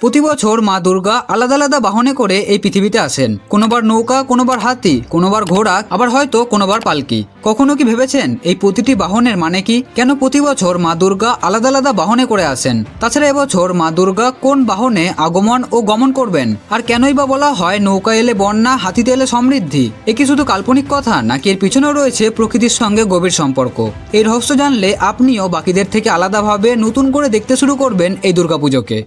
প্রতি বছর মা দুর্গা আলাদা আলাদা বাহনে করে এই পৃথিবীতে আসেন। কোনোবার নৌকা, কোনোবার হাতি, কোনোবার ঘোড়া, আবার হয়তো কোনোবার পালকি। কখনো কি ভেবেছেন এই প্রতিটি বাহনের মানে কি? কেন প্রতি বছর মা দুর্গা আলাদা আলাদা বাহনে করে আসেন? তাছাড়া এবছর মা দুর্গা কোন বাহনে আগমন ও গমন করবেন? আর কেনই বা বলা হয় নৌকা এলে বন্যা, হাতিতে এলে সমৃদ্ধি? এ কি শুধু কাল্পনিক কথা, নাকি এর পিছনেও রয়েছে প্রকৃতির সঙ্গে গভীর সম্পর্ক? এই রহস্য জানলে আপনিও বাকিদের থেকে আলাদাভাবে নতুন করে দেখতে শুরু করবেন এই দুর্গাপুজোকে।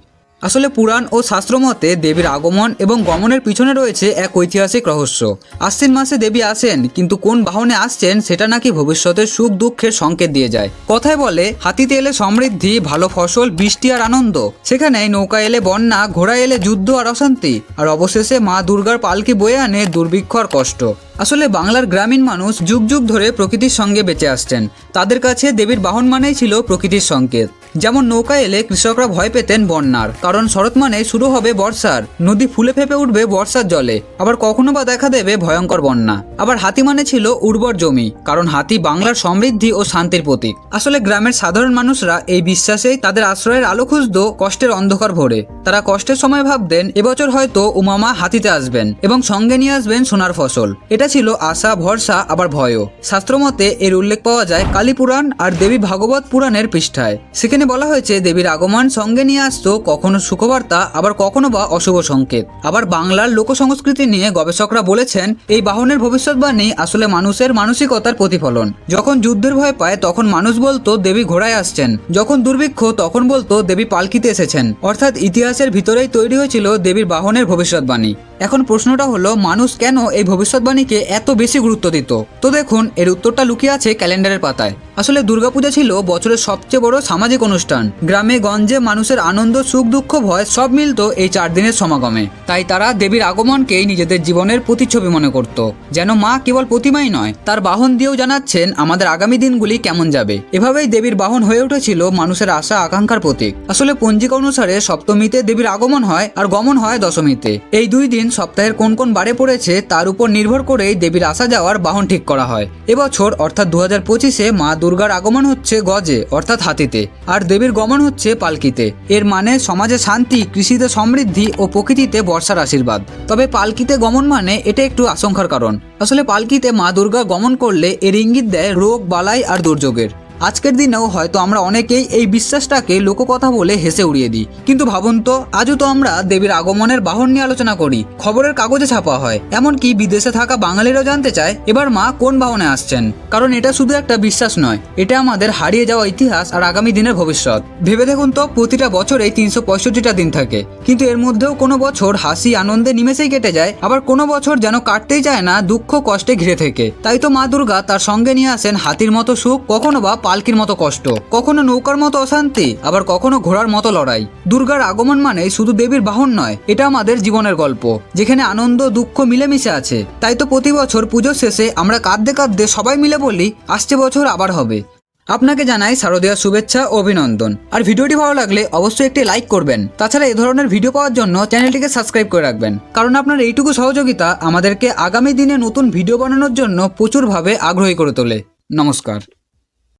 আসলে পুরাণ ও শাস্ত্র মতে দেবীর আগমন এবং গমনের পিছনে রয়েছে এক ঐতিহাসিক রহস্য। আশ্বিন মাসে দেবী আসেন, কিন্তু কোন বাহনে আসছেন সেটা নাকি ভবিষ্যতের সুখ দুঃখের সংকেত দিয়ে যায়। কথায় বলে, হাতিতে এলে সমৃদ্ধি, ভালো ফসল, বৃষ্টি আর আনন্দ। সেখানে নৌকা এলে বন্যা, ঘোড়া এলে যুদ্ধ আর অশান্তি। আর অবশেষে মা দুর্গার পালকি বয়ে আনে দুর্ভিক্ষ আর কষ্ট। আসলে বাংলার গ্রামীণ মানুষ যুগ যুগ ধরে প্রকৃতির সঙ্গে বেঁচে আসছেন। তাদের কাছে দেবীর বাহন মানেই ছিল প্রকৃতির সংকেত। যেমন নৌকা এলে কৃষকরা ভয় পেতেন বন্যার। কারণ শরৎ মানে শুরু হবে বর্ষার। নদী ফুলে ফেপে উঠবে বর্ষার জলে। আবার কখনো বা দেখা দেবে ভয়ঙ্কর বন্যা। আবার হাতি মানে ছিল উর্বর জমি। কারণ হাতি বাংলার সমৃদ্ধি ও শান্তির প্রতীক। আসলে গ্রামের সাধারণ মানুষরা এই বিশ্বাসেই তাদের আশ্রয়ের আলো খুঁজত কষ্টের অন্ধকার ভরে। তারা কষ্টের সময় ভাবতেন, এবছর হয়তো উমামা হাতিতে আসবেন এবং সঙ্গে নিয়ে আসবেন সোনার ফসল। এটা ছিল আশা, ভরসা, আবার ভয়ও। শাস্ত্রমতে এর উল্লেখ পাওয়া যায় কালী পুরাণ আর দেবী ভাগবত পুরাণের পৃষ্ঠায়। সেখানে বলা হয়েছে, দেবীর আগমন সঙ্গে নিয়ে আসতো কখনো সুখবার্তা, আবার কখনো বা অশুভ সংকেত। আবার বাংলার লোক সংস্কৃতি নিয়ে গবেষকরা বলেছেন, এই বাহনের ভবিষ্যৎবাণী আসলে মানুষের মানসিকতার প্রতিফলন। যখন যুদ্ধের ভয় পায়, তখন মানুষ বলতো, দেবী ঘোড়ায় আসছেন। যখন দুর্ভিক্ষ, তখন বলতো, দেবী পালকিতে এসেছেন। অর্থাৎ ইতিহাসের ভিতরেই তৈরি হয়েছিল দেবীর বাহনের ভবিষ্যৎবাণী। এখন প্রশ্নটা হলো, মানুষ কেন এই ভবিষ্যৎবাণীকে এত বেশি গুরুত্ব দিত? তো দেখুন, এর উত্তরটা লুকিয়ে আছে ক্যালেন্ডারের পাতায়। আসলে দুর্গাপূজা ছিল বছরের সবচেয়ে বড় সামাজিক অনুষ্ঠান। গ্রামে, গঞ্জে মানুষের আনন্দ, সুখ, দুঃখ, ভয় সব মিলতো এই চার দিনের সমাগমে। তাই তারা দেবীর আগমনকেই নিজেদের জীবনের প্রতিচ্ছবি মনে করত। যেন মা কেবল প্রতিমাই নয়, তার বাহন দিয়েও জানাচ্ছেন আমাদের আগামী দিনগুলি কেমন যাবে। এভাবেই দেবীর বাহন হয়ে উঠেছিল মানুষের আশা, আকাঙ্ক্ষার প্রতীক। আসলে পঞ্জিকা অনুসারে সপ্তমীতে দেবীর আগমন হয় আর গমন হয় দশমীতে। এই দুই দিন সপ্তাহের কোন কোন বারে পড়েছে তার উপর নির্ভর করেই দেবীর আসা যাওয়ার বাহন ঠিক করা হয়। এবছর অর্থাৎ দু হাজার পঁচিশে মা দুর্গার আগমন হচ্ছে গজে, অর্থাৎ হাতিতে, আর দেবীর গমন হচ্ছে পালকিতে। এর মানে সমাজে শান্তি, কৃষিতে সমৃদ্ধি ও প্রকৃতিতে বর্ষার আশীর্বাদ। তবে পালকিতে গমন মানে এটা একটু আশঙ্কার কারণ। আসলে পালকিতে মা দুর্গা গমন করলে এর ইঙ্গিত দেয় রোগ, বালাই আর দুর্যোগের। আজকের দিনেও হয়তো আমরা অনেকেই এই বিশ্বাসটাকে লোককথা বলে হেসে উড়িয়ে দিই। কিন্তু ভাবুন তো, আজও তো আমরা দেবীর আগমনের বাহন নিয়ে আলোচনা করি, খবরের কাগজে ছাপা হয়। এমনকি বিদেশে থাকা বাঙালিরাও জানতে চায়, এবার মা কোন বাহনে আসছেন? কারণ এটা শুধু একটা বিশ্বাস নয়, এটা আমাদের হারিয়ে যাওয়া ইতিহাস আর আগামী দিনের ভবিষ্যৎ। ভেবে দেখুন তো, প্রতিটা বছরেই তিনশো পঁয়ষট্টিটা দিন থাকে। কিন্তু এর মধ্যেও কোনো বছর হাসি, আনন্দে নিমেষেই কেটে যায়, আবার কোনো বছর যেন কাটতেই চায় না, দুঃখ, কষ্টে ঘিরে থেকে। তাই তো মা দুর্গা তার সঙ্গে নিয়ে আসেন হাতির মতো সুখ, কখনো বা পালকির মতো কষ্ট। কখনো নৌকার মতো অশান্তি, আবার কখনো ঘোড়ার মতো লড়াই। দুর্গার আগমন মানে শুধু দেবীর বাহন নয়, এটা আমাদের জীবনের গল্প। যেখানে আনন্দ, দুঃখ মিলেমিশে আছে, তাই তো প্রতি বছর পুজোর শেষে আমরা কাঁদতে কাঁদতে সবাই মিলে বলি, আসছে বছর, আবার হবে। আপনাকে জানাই শারদীয়ার শুভেচ্ছা ও অভিনন্দন। আর ভিডিওটি ভালো লাগলে অবশ্যই একটি লাইক করবেন। তাছাড়া এই ধরনের ভিডিও পাওয়ার জন্য চ্যানেলটিকে সাবস্ক্রাইব করে রাখবেন। কারণ আপনার এইটুকু সহযোগিতা আমাদেরকে আগামী দিনে নতুন ভিডিও বানানোর জন্য প্রচুরভাবে আগ্রহী করে তোলে। নমস্কার।